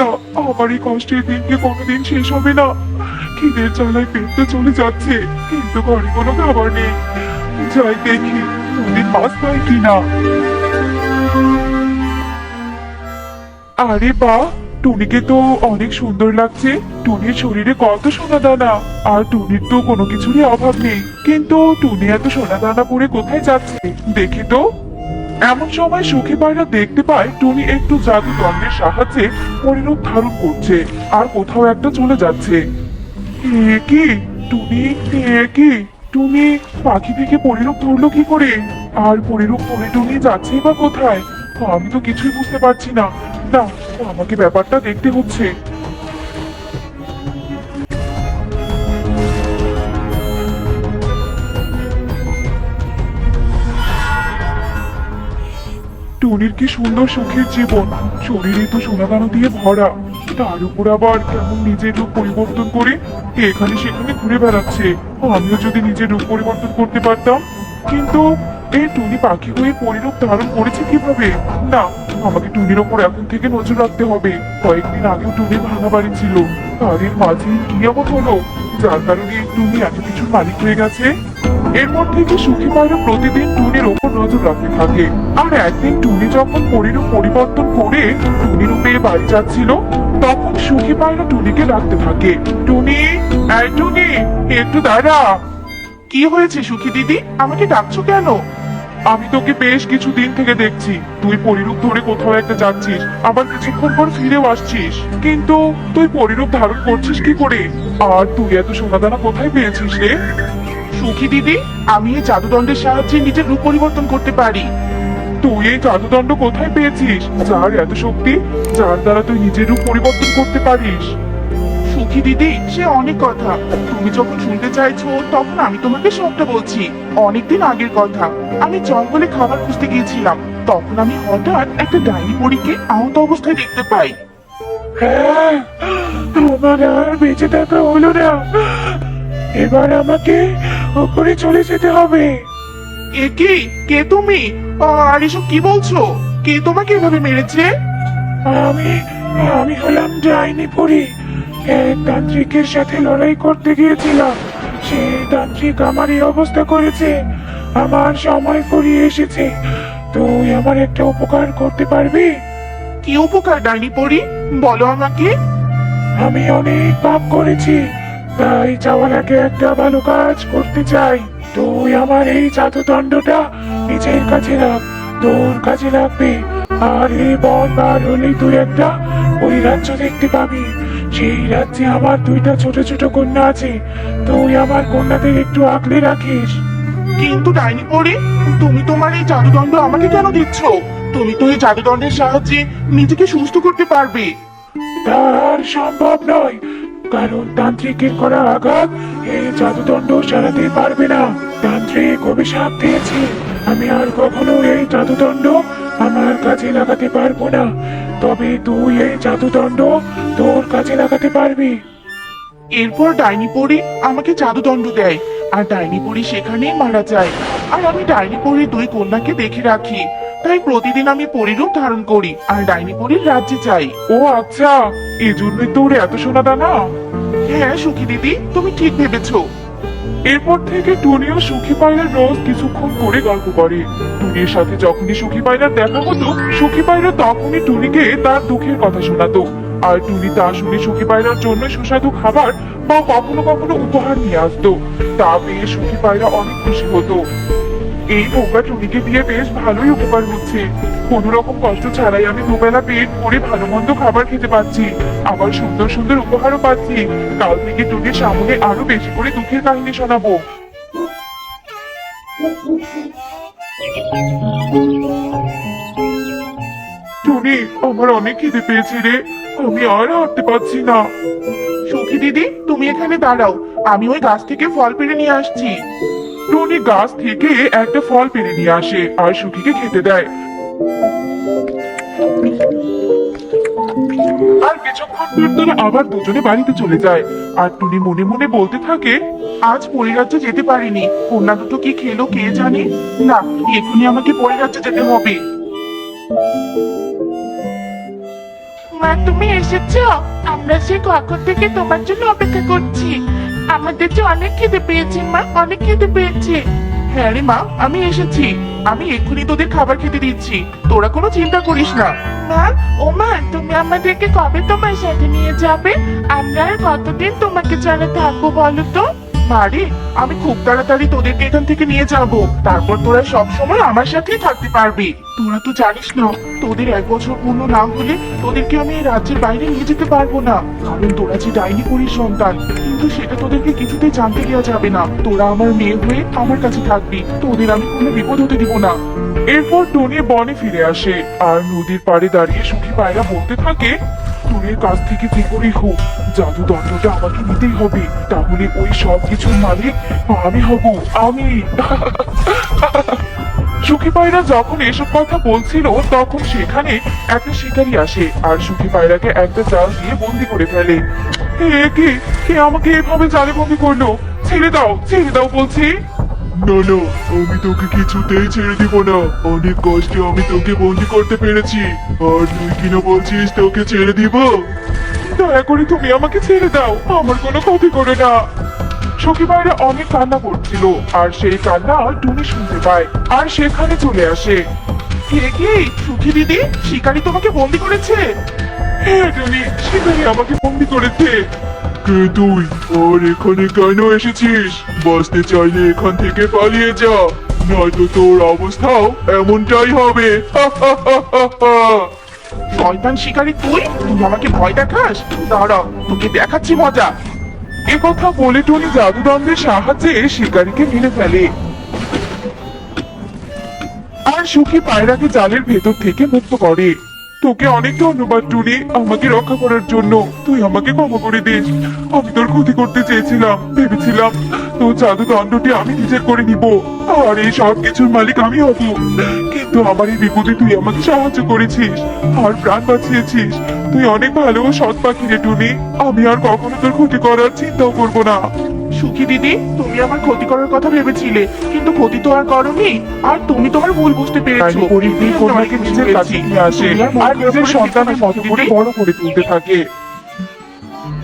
না আমার এই কষ্টের দিনকে কোনোদিন শেষ হবে না। খিদের জ্বালায় পেট তো চলে যাচ্ছে, কিন্তু ঘরে কোনো খাবার নেই। যাই দেখি দুদিন মাছ পাই কিনা? আরে বা, টুনিকে তো অনেক সুন্দর লাগছে। টুনির শরীরে কত সোনা দানা, আর টুনির তো কোনো কিছুরই অভাব নেই। কিন্তু টুনি এত সোনা দানা পরে কোথায় যাচ্ছে? দেখি তো। এমন সময় সুখী পায়রা দেখতে পায় টুনি একটু জাদু দণ্ডের সাহায্যে পরিরূপ ধারণ করছে, আর কোথাও একটা চলে যাচ্ছে। কি? টুনি? কি? টুনি, পাখি থেকে পরিরূপ ধরলো কি করে? আর পরিরূপ ধরে টুনি যাচ্ছে বা কোথায়? আমি তো কিছুই বুঝতে পারছি না। না, আমাকে ব্যাপারটা দেখতে হচ্ছে। টুনির কি সুন্দর সুখের জীবন? শরীরে তো সোনাদানা দিয়ে ভরা। তার উপর আবার কেমন নিজের রূপ পরিবর্তন করে? এখানে সেখানে ঘুরে বেড়াচ্ছে? আমিও যদি নিজের রূপ পরিবর্তন করতে পারতাম। কিন্তু এই টুনি পাখি হয়ে পরিরূপ ধারণ করেছে কীভাবে? না, আমাকে টুনির ওপর এখন থেকে নজর রাখতে হবে। কয়েকদিন আগেও টুনির ভাঙা বাড়ি ছিল। তাদের মাঝে কি এমন হলো, যার কারণে টুনি এত কিছুর মালিক হয়ে গেছে। এরপর থেকে সুখী পায়রা প্রতিদিন টুনির ওপর নজর রাখতে থাকে। আর একদিন টুনি যখন পরিরূপ পরিবর্তন করে টুনি রূপে বাড়ি যাচ্ছিল, তখন সুখী পায়রা টুনিকে ডাকতে থাকে। টুনি টুনি, একটু দাঁড়া। কি হয়েছে সুখী দিদি? আমাকে ডাকছো কেন? আমি তোকে বেশ কিছুদিন থেকে দেখছি। তুই পরিরূপ ধরে কোথাও একটা যাচ্ছিস, আবার কিছুক্ষণ পর ফিরেও আসছিস। কিন্তু তুই পরিরূপ ধারণ করছিস কি করে? আর তুই এত সোনাদানা কোথায় পেয়েছিস রে? সুখী, দিদি? আমি এই জাদুদণ্ডের সাহায্যে নিজের রূপ পরিবর্তন করতে পারি। তুই এই জাদুদণ্ড কোথায় পেয়েছিস? যার এত শক্তি, যার দ্বারা তুই নিজের রূপ পরিবর্তন করতে পারিস। সুখী, দিদি? সে অনেক কথা। তুমি যখন শুনতে চাইছো, তখন আমি তোমাকে সবটা বলছি। অনেকদিন আগের কথা। আমি জঙ্গলে খাবার খুঁজতে গিয়েছিলাম। তখন আমি হঠাৎ একটা ডাইনি পরীকে আহত অবস্থায় দেখতে পাই। হ্যাঁ আমার আর বেঁচে থাকা হলো না। এবার আমাকে ওপরে চলে যেতে হবে। এ কি? কে তুমি? আর এসব কি বলছো? কে তোমাকে এভাবে মেরেছে? আমি আমি হলাম ডাইনি পরি। এক তান্ত্রিকের সাথে লড়াই করতে গিয়েছিলাম। সে তান্ত্রিক আমার এই অবস্থা করেছে। আমার সময় ফুরিয়ে এসেছে। তুই আমার একটা উপকার করতে পারবি? কি উপকার ডাইনি পরি? বলো আমাকে। আমি অনেক পাপ করেছি। তাই চাওয়ার আগে একটা ভালো কাজ করতে চাই। তুই আমার এই জাদুদণ্ডটা নিজের কাছে রাখ তোর কাজে লাগবে। আর এই বন বার হলেই তুই একটা ওই রাজ্য দেখতে পাবি। সেই রাজ্যে আমার দুইটা ছোট ছোট কন্যা আছে। তুই আমার কন্যাদের একটু আগলে রাখিস। কিন্তু ডাইনি পরে তুমি তোমার এই জাদুদণ্ড আমাকে কেন দিচ্ছ? তুমি তো এই জাদুদণ্ডের সাহায্যে নিজেকে সুস্থ করতে পারবে। তার সম্ভব নয়। কারণ তান্ত্রিকের করা আঘাত এই জাদুদণ্ড সারাতে পারবে না। তান্ত্রিক অভিশাপ দিয়েছে। আমি আর কখনো এই জাদুদণ্ড আমার কাছে লাগাতে পারব না। তবে তুই এই জাদুদণ্ড তোর কাজে লাগাতে পারবি। এরপর ডাইনি পরি আমাকে জাদুদণ্ড দেয় আর ডাইনি পরি সেখানেই মারা যায়। আর আমি ডাইনি পরির দুই কন্যাকে দেখে রাখি। তাই প্রতিদিন আমি পরিরূপ ধারণ করি আর ডাইনি পরির রাজ্যে যাই। ও আচ্ছা এই জন্যই তোর এত সোনা দানা হ্যাঁ সুখী দিদি, তুমি ঠিক ভেবেছো। এরপর থেকে টুনিও সুখী পায়রার রোজ কিছুক্ষণ করে গল্প করে। টুনির সাথে যখনই সুখী পায়রার দেখা হতো, সুখী পায়রা তখনই টুনিকে তার দুঃখের কথা শোনাতো। আর টুনি তা শুনে সুখী পায়রার জন্য সুস্বাদু খাবার বা কখনো কখনো উপহার নিয়ে আসতো। তা পেয়ে সুখী পায়রা অনেক খুশি হতো। এই নৌকা টুনিকে দিয়ে বেশ ভালোই উপকার হচ্ছে। কোনো রকম কষ্ট ছাড়াই আমি দুবেলা পেট ভালো মন্দ খাবার খেতে পাচ্ছি আবার সুন্দর সুন্দর উপহারও পাচ্ছি। কাল থেকে সামনে আরও বেশি করে দুঃখের কাহিনী শোনাবো। টুনি, আমার অনেক খিদে পেয়েছে রে। আমি আর হাঁটতে পারছি না। সুখী দিদি, তুমি এখানে দাঁড়াও। আমি ওই গাছ থেকে ফল পেড়ে নিয়ে আসছি। টনি গাছ থেকে একটা ফল পেরে নিয়ে আসে আর সুখীকে খেতে দেয়। আর কিছুক্ষণ পর তারা আবার দুজনে বাড়িতে চলে যায়। আর টুনি মনে মনে বলতে থাকে, আজ পরিরাজ্যে যেতে পারিনি। কন্যা দুটো কি খেলো কে জানে? না এখনই আমাকে পরিরাজ্যে যেতে হবে। মা, তুমি এসেছ? আমরা সে কখন থেকে তোমার জন্য অপেক্ষা করছি। আমাদের যে অনেক খেতে পেয়েছি, মা, অনেক খেতে পেয়েছি। হ্যাঁ রে মা, আমি এসেছি। আমি এক্ষুনি তোদের খাবার খেতে দিচ্ছি। তোরা কোনো চিন্তা করিস না। মা, ও মা, তুমি আমাদেরকে কবে তোমার সাথে নিয়ে যাবে? আমরা আর কতদিন তোমাকে ছাড়া থাকব বলো তো? মারে আমি খুব তাড়াতাড়ি তোদেরকে এখান থেকে নিয়ে যাব। তারপর তোরা সব সময় আমার সাথেই থাকতে পারবি। তোরা তো জানিস না, তোদের এক বছর পূর্ণ না হলে তোদেরকে আমি এই রাজ্যের বাইরে নিয়ে যেতে পারব না। কারণ তোরা যে ডাইনি করিস সন্তান, কিন্তু সেটা তোদেরকে কিছুতেই জানতে দেওয়া যাবে না। তোরা আমার মেয়ে হয়ে আমার কাছে থাকবি, তোদের আমি কোনো বিপদ হতে দিব না। এরপর টনি বনে ফিরে আসে। আর নদীর পাড়ে দাঁড়িয়ে সুখী পায়রা বলতে থাকে টনির কাছ থেকে যে করেই হোক, জাদু দণ্ডটা আমাকে নিতেই হবে। তাহলে ওই সব কিছুর মালিক আমি হব, আমি। সুখী পায়রা যখন এসব কথা বলছিল, তখন সেখানে একটা শিকারী আসে আর সুখী পায়রাকে একটা জাল দিয়ে বন্দি করে ফেলে। কে? কে আমাকে এভাবে জালে বন্দি করল? ছেড়ে দাও ছেড়ে দাও বলছি। না না, আমি তোকে কিছুতেই ছেড়ে দিব না। অনেক কষ্টে আমি তোকে বন্দি করতে পেরেছি। আর তুই কিনা বলছিস তোকে ছেড়ে দিব? দয়া করে তুমি আমাকে ছেড়ে দাও, আমার কোনো ক্ষতি করে না। সখী ভাইরা অনেক কান্না করছিল, আর সেই কান্না টুনি শুনতে পায়, আর সেখানে চলে আসে। কে কি? সুখী দিদি? শিকারি তোমাকে বন্দি করেছে? হ্যাঁ টুনি, শিকারি আমাকে বন্দি করেছে। কে তুই? আর এখানে কেন এসেছিস? বাঁচতে চাইলে এখান থেকে পালিয়ে যা নয়তো তোর অবস্থাও এমনটাই হবে। শয়তান শিকারি তুই? তুই আমাকে ভয় দেখাস? দাঁড়া তোকে দেখাচ্ছি মজা। এ কথা বলে টনি জাদুদণ্ডের সাহায্যে শিকারীকে মেরে ফেলে। আর সুখী পায়রাকে জালের ভেতর থেকে মুক্ত করে। তোকে অনেক ধন্যবাদ, টুনি। আমাকে রক্ষা করার জন্য। তুই আমাকে ক্ষমা করে দিস। আমি তোর ক্ষতি করতে চেয়েছিলাম, ভেবেছিলাম তোর জাদু দণ্ডটি আমি নিজের করে নিব। আর এই সব কিছুর মালিক আমি হব। কিন্তু আমার এই বিপদে তুই আমাকে সাহায্য করেছিস, আর প্রাণ বাঁচিয়েছিস। তুই অনেক ভালো ও সৎ পাখি রে টুনি। আমি আর কখনো তোর ক্ষতি করার চিন্তাও করব না। সুখী দিদি তুমি আমার ক্ষতি করার কথা ভেবেছিলে কিন্তু ক্ষতি তো আর করনি। আর তুমি তোমার ভুল বুঝতে পেরেছ। গরিব কন্যাকে নিজের কাছে নিয়ে আসে। আর নিজের সন্তানের মতো করে বড় করে তুলতে থাকে।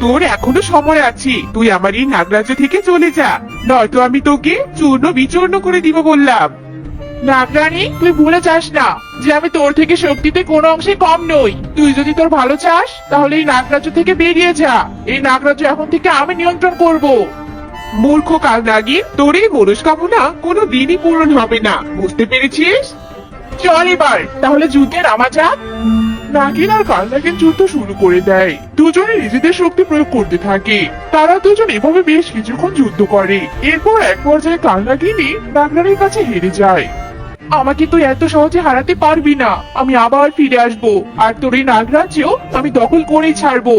তোর এখনও সময় আছে। তুই আমার এই নাগরাজ্য থেকে চলে যা। নয়তো আমি তোকে চূর্ণ বিচূর্ণ করে দিব বললাম। নাগরানী তুই ভুলে চাস না যে আমি তোর থেকে শক্তিতে কোনো অংশে কম নই। তুই যদি তোর ভালো চাস, তাহলে এই নাগরাজ্য থেকে বেরিয়ে যা। এই নাগরাজ্য এখন থেকে আমি নিয়ন্ত্রণ করব। মূর্খ কাল নাগি তোর এই মনস্কামনা কোনো দিনই পূরণ হবে না। বুঝতে পেরেছিস? চল এবার, তাহলে যুদ্ধে নামা যাক। নাগিন আর কালনাগিন যুদ্ধ শুরু করে দেয়। দুজনে নিজেদের শক্তি প্রয়োগ করতে থাকে। তারা দুজন এভাবে বেশ কিছুক্ষণ যুদ্ধ করে। এরপর এক পর্যায়ে কালনাগিনী নাগরানির কাছে হেরে যায়। আমাকে তুই এত সহজে হারাতে পারবি না। আমি আবার ফিরে আসব। আর তোর এই নাগরাজ্য আমি দখল করেই ছাড়বো।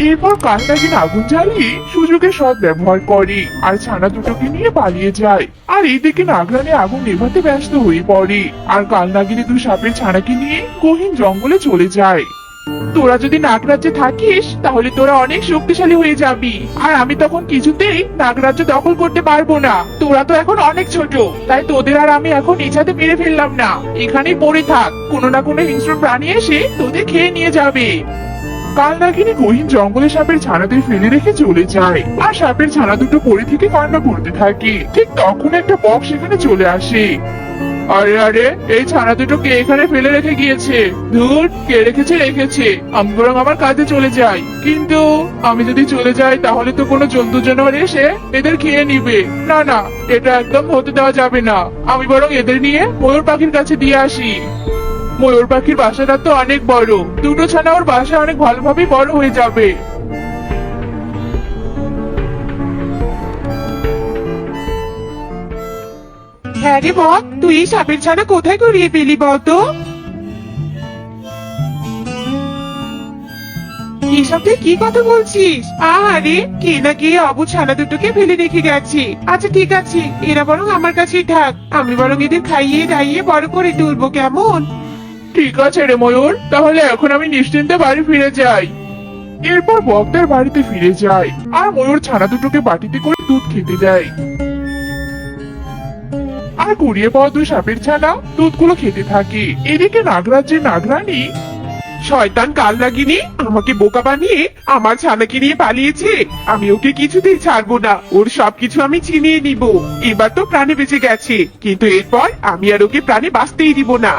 এরপর কালনাগিন আগুন জ্বালিয়ে সুযোগের সৎ ব্যবহার করে। আর ছানা দুটোকে নিয়ে পালিয়ে যায়। আর এইদিকে নাগরানি আগুন নেভাতে ব্যস্ত হয়ে পড়ে। আর কালনাগিনী দু সাপের ছানাকে নিয়ে গহীন জঙ্গলে চলে যায়। তোরা যদি নাগরাজ্যে থাকিস, তাহলে তোরা অনেক শক্তিশালী হয়ে যাবি। আর আমি তখন কিছুতেই নাগরাজ্য দখল করতে পারব না। তোরা তো এখন অনেক ছোট, তাই তোদের আর আমি এখন ইচ্ছাতে মেরে ফেললাম না। এখানেই পড়ে থাক, কোনো না কোনো হিংস্র প্রাণী এসে তোদের খেয়ে নিয়ে যাবে। কাল নাগিনী গহীন জঙ্গলে সাপের ছানাদের ফেলে রেখে চলে যায়, আর সাপের ছানা দুটো পড়ে থেকে কান্না করতে থাকে। ঠিক তখন একটা বক সেখানে চলে আসে। আরে আরে, এই ছানা দুটো কে এখানে ফেলে রেখে গিয়েছে? ধুর, কে রেখেছে রেখেছে। আমি বরং আমার কাজে চলে যাই। কিন্তু আমি যদি চলে যাই, তাহলে তো কোনো জন্তু জানোয়ার এসে এদের খেয়ে নিবে। না না, এটা একদম হতে দেওয়া যাবে না। আমি বরং এদের নিয়ে ময়ূর পাখির কাছে দিয়ে আসি। ময়ূর পাখির বাসাটা তো অনেক বড়। দুটো ছানা ওর বাসা অনেক ভালোভাবে বড় হয়ে যাবে। হ্যাঁ রে বক তুই এই সাপের ছানা কোথায় গড়িয়ে পেলি বলতো এসব কি কথা বলছিস? আরে কে না কে অবুজ ছানা দুটোকে ফেলে রেখে গেছে। আচ্ছা ঠিক আছে, এরা বরং আমার কাছেই থাক। আমি বরং এদের খাইয়ে দাইয়ে বড় করে তুলবো, কেমন? ঠিক আছে রে ময়ূর, তাহলে এখন আমি নিশ্চিন্তে বাড়ি ফিরে যাই। এরপর বক্তার বাড়িতে ফিরে যায় আর ময়ূর ছানা দুটোকে বাটিতে করে দুধ খেতে দেয়। আর কুড়িয়ে পাওয়া দুই সাপের ছানা দুধগুলো খেতে থাকে। এদিকে নাগরাজ্যের নাগরানী, শয়তান কাল লাগিনি আমাকে বোকা বানিয়ে আমার ছানাকে নিয়ে পালিয়েছে। আমি ওকে কিছুতেই ছাড়বো না। ওর সবকিছু আমি ছিনিয়ে নিব। এবার তো প্রাণে বেঁচে গেছে। কিন্তু এরপর আমি আর ওকে প্রাণে বাঁচতেই দিব না।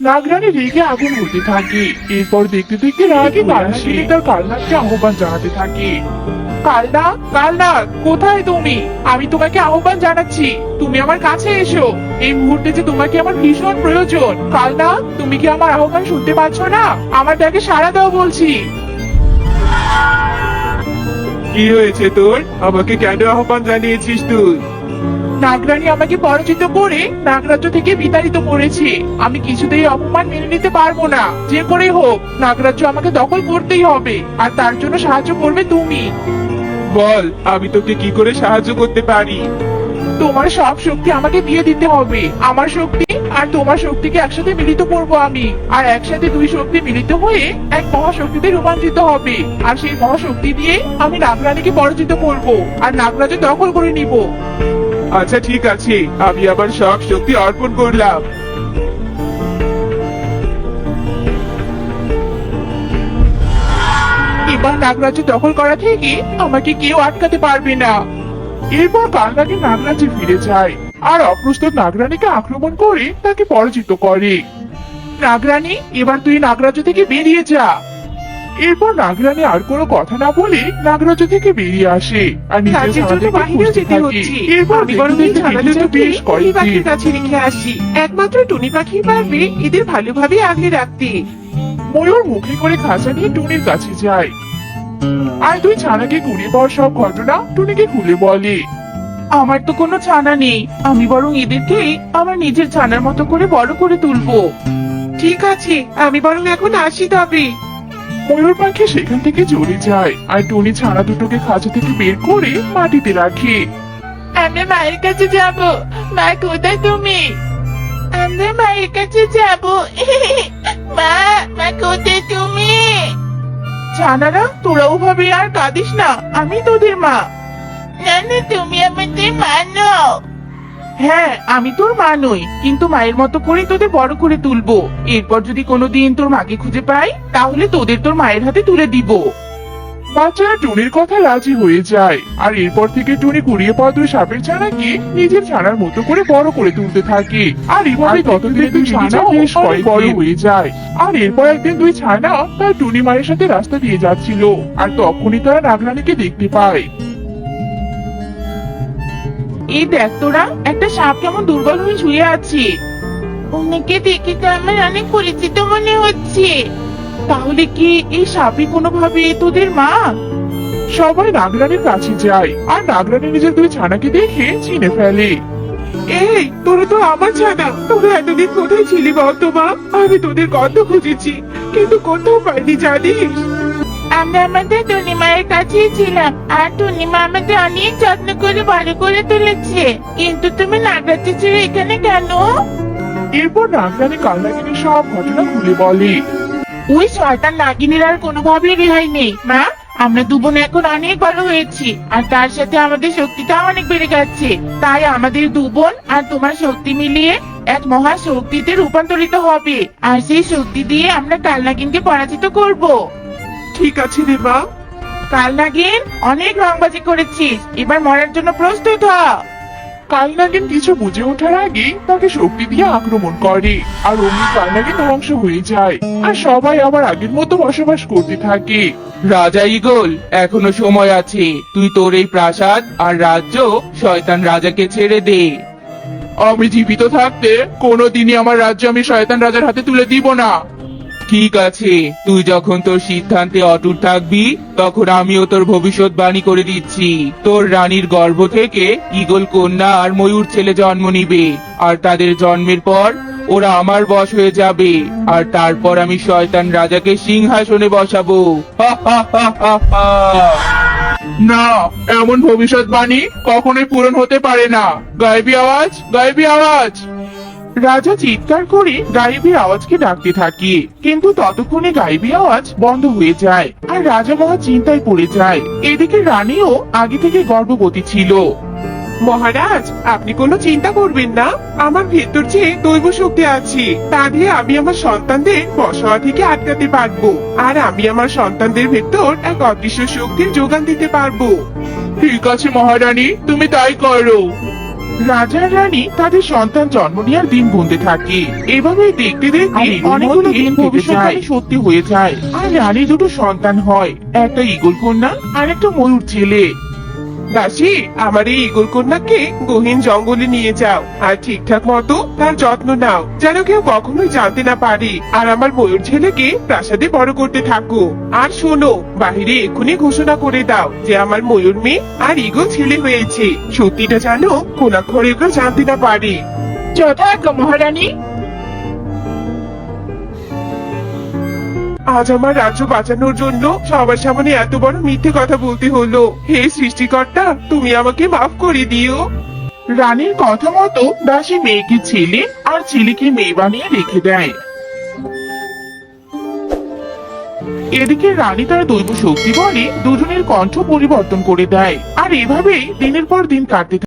নাগরানি রেগে আগুন হতে থাকে। এরপর দেখতে দেখতে রাগে কালনাগিনী তার কালনাগকে আহ্বান জানাতে থাকে। কালনা কালনা কোথায় তুমি? আমি তোমাকে আহ্বান জানাচ্ছি। তুমি আমার কাছে এসো। এই মুহূর্তে যে তোমাকে আমার ভীষণ প্রয়োজন। কালনা তুমি কি আমার আহ্বান শুনতে পাচ্ছ না? আমার ডাকে সাড়া দাও বলছি। কি হয়েছে তোর? আমাকে কেন আহ্বান জানিয়েছিস তুই? নাগরানী আমাকে পরাজিত করে নাগরাজ্য থেকে বিতাড়িত করেছে। আমি কিছুতেই অপমান মেনে নিতে পারব না। যে করে হোক নাগরাজ্য আমাকে দখল করতেই হবে। আর তার জন্য সাহায্য করবে তুমি। বল আমি তোকে কি করে সাহায্য করতে পারি? তোমার সব শক্তি আমাকে দিয়ে দিতে হবে। আমার শক্তি আর তোমার শক্তিকে একসাথে মিলিত করব আমি। আর একসাথে দুই শক্তি মিলিত হয়ে এক মহাশক্তিতে রূপান্তরিত হবে। আর সেই মহাশক্তি দিয়ে আমি নাগরানীকে পরাজিত করব। আর নাগরাজ্য দখল করে নিব। আচ্ছা ঠিক আছে। আমি আবার সব শক্তি অর্পণ করলাম। এবার নাগরাজ্য দখল করা থেকে আমাকে কেউ আটকাতে পারবে না। এরপর কালনাগি নাগরাজ্যে ফিরে যায় আর অপ্রস্তুত নাগরানীকে আক্রমণ করে তাকে পরাজিত করে। নাগরানী এবার তুই নাগরাজ্য থেকে বেরিয়ে যা। এরপর নাগরানী আর কোনো কথা না বলে নাগরাজ্য থেকে বেরিয়ে আসে আর নিজের যেতে হচ্ছে। এরপর বেশ পাখির কাছে রেখে আসি। একমাত্র টুনি পাখি পারবে এদের ভালোভাবে আগলে রাখতে। ময়ূর মুখে করে খাঁচা নিয়ে টুনির কাছে যায়। আর তুই ছানাকে কুড়িয়ে পাওয়ার সব ঘটনা টুনিকে খুলে বলে। আমার তো কোনো ছানা নেই। আমি বরং এদেরকে আমার নিজের ছানার মতো করে বড় করে তুলবো। ঠিক আছে, আমি বরং এখন আসি তবে। ময়ূর পাখি সেখান থেকে চলে যায় আর টুনি ছানা দুটোকে খাঁচা থেকে বের করে মাটিতে রাখে। আমরা মায়ের কাছে যাব। মা, কোথায় তুমি? আমরা মায়ের কাছে যাব। মা মা, কোথায় তুমি? ছানারা তোরা ওভাবে আর কাঁদিস না। আমি তোদের মা। না না তুমি আমাদের মা নও। হ্যাঁ আমি তোর মা নই কিন্তু মায়ের মতো করে তোদের বড় করে তুলবো। এরপর যদি কোনোদিন তোর মাকে খুঁজে পাই তাহলে তোদের তোর মায়ের হাতে তুলে দিব। বাচ্চারা টুনির কথা রাজি হয়ে যায়। আর এরপর থেকে টুনি কুড়িয়ে পাওয়া দুই সাপের ছানাকে নিজের ছানার মতো করে বড় করে তুলতে থাকে। আর এভাবে ততদিনে দুই ছানা বেশ কয়েক বড় হয়ে যায়। আর এরপর একদিন দুই ছানা তার টুনি মায়ের সাথে রাস্তা দিয়ে যাচ্ছিল। আর তখনই তারা নাগরানীকে দেখতে পায়। এই দেখ তোরা একটা সাপ কেমন দুর্বল হয়ে শুয়ে আছে। ওনাকে দেখে তো আমার অনেক পরিচিত মনে হচ্ছে। তাহলে কি এই সাপই কোনোভাবে তোদের মা? সবাই নাগরানীর কাছে যায় আর নাগরানী নিজের দুই ছানাকে দেখে চিনে ফেলে। এই তোরা তো আমার ছানা তোরা এতদিন কোথায় ছিলি বলতো মা? আমি তোদের কত খুঁজেছি কিন্তু কোথাও পাইনি জানিস? আমরা আমাদের টুনিমায়ের কাছেই ছিলাম আর টুনিমা আমাদের অনেক যত্ন করে বড় করে তুলেছে। কিন্তু তুমি ছেড়ে এখানে কেন? এরপর নাগরানী কালনাগিনীর সব ঘটনা খুলে বলে। ওই শয়তান নাগিনীর আর কোনোভাবেই রেহাই নেই মা। আমরা দুবোন এখন অনেক বড় হয়েছি আর তার সাথে আমাদের শক্তিটা অনেক বেড়ে গেছে তাই আমাদের দুবোন আর তোমার শক্তি মিলিয়ে এক মহা শক্তিতে রূপান্তরিত হবে আর সেই শক্তি দিয়ে আমরা কালনাগিনকে পরাজিত করব। ঠিক আছে রে মা। কাল নাগিন অনেক রংবাজি করেছিস। এবার মরার জন্য প্রস্তুত হ। কালনাগিন কিছু বুঝে ওঠার আগে তাকে শক্তি দিয়ে আক্রমণ করে। আর অমনি কালনাগিন ধ্বংস হয়ে যায় আর সবাই আবার আগের মতো বসবাস করতে থাকে। রাজা ইগল এখনও সময় আছে। তুই তোর এই প্রাসাদ আর রাজ্য শয়তান রাজাকে ছেড়ে দে। আমি জীবিত থাকতে কোনোদিনই আমার রাজ্য আমি শয়তান রাজার হাতে তুলে দিব না। ঠিক আছে, তুই যখন তোর সিদ্ধান্তে অটুট থাকবি, তখন আমিও তোর ভবিষ্যৎবাণী করে দিচ্ছি। তোর রানীর গর্ভ থেকে ইগল কন্যা আর ময়ূর ছেলে জন্ম নিবে, আর তাদের জন্মের পর ওরা আমার বশ হয়ে যাবে, আর তারপর আমি শয়তান রাজাকে সিংহাসনে বসাবো। না, এমন ভবিষ্যৎবাণী কখনোই পূরণ হতে পারে না। গায়েবী আওয়াজ গায়েবী আওয়াজ। রাজা চিৎকার করে গায়েবী আওয়াজকে ডাকতে থাকে। কিন্তু ততক্ষণে গায়েবী আওয়াজ বন্ধ হয়ে যায় আর রাজা মহা চিন্তায় পড়ে যায়। এদিকে রানীও আগে থেকে গর্ভবতী ছিল। মহারাজ, আপনি কোনো চিন্তা করবেন না। আমার ভেতর যে দৈব শক্তি আছে, তা দিয়ে আমি আমার সন্তানদের বসা থেকে আটকাতে পারব। আর আমি আমার সন্তানদের ভেতর এক অদৃশ্য শক্তির যোগান দিতে পারব। ঠিক আছে মহারানী, তুমি তাই করো। রাজা রানী তাদের সন্তান জন্ম নেওয়ার দিন গুনতে থাকে। এভাবে দেখতে দেখতে অনেকগুলো দিন ভবিষ্যৎ ভবিষ্যৎবাণী সত্যি হয়ে যায়। আর রানী দুটো সন্তান হয়। একটা ইগল কন্যা আর একটা ময়ূর ছেলে। দাসী, আমার এই ইগল কন্যাকে গহীন জঙ্গলে নিয়ে যাও, আর ঠিকঠাক মতো তার যত্ন নাও, যেন কেউ কখনোই জানতে না পারে, আর আমার ময়ূর ছেলেকে প্রাসাদে বড় করতে থাকো। আর শোনো, বাহিরে এক্ষুনি ঘোষণা করে দাও যে আমার ময়ূর মেয়ে আর ইগল ছেলে হয়েছে। সত্যিটা জানো কোনাক্ষরে কেউ জানতে না পারে। যথাজ্ঞ মহারানী আজ আমার রাজ্য বাঁচানোর জন্য সবার সামনে এত বড় মিথ্যে কথা বলতে হলো। হে সৃষ্টিকর্তা, তুমি আমাকে মাফ করে দিও। রানীর কথা মতো দাসী মেয়েকে ছেলে আর ছেলেকে মেয়ে বানিয়ে রেখে দেয়। এদিকে রানী তার দৈব শক্তি বলে দুজনের কণ্ঠ পরিবর্তন করে দেয়। আর এভাবেই দিনের পর দিন কাটতে।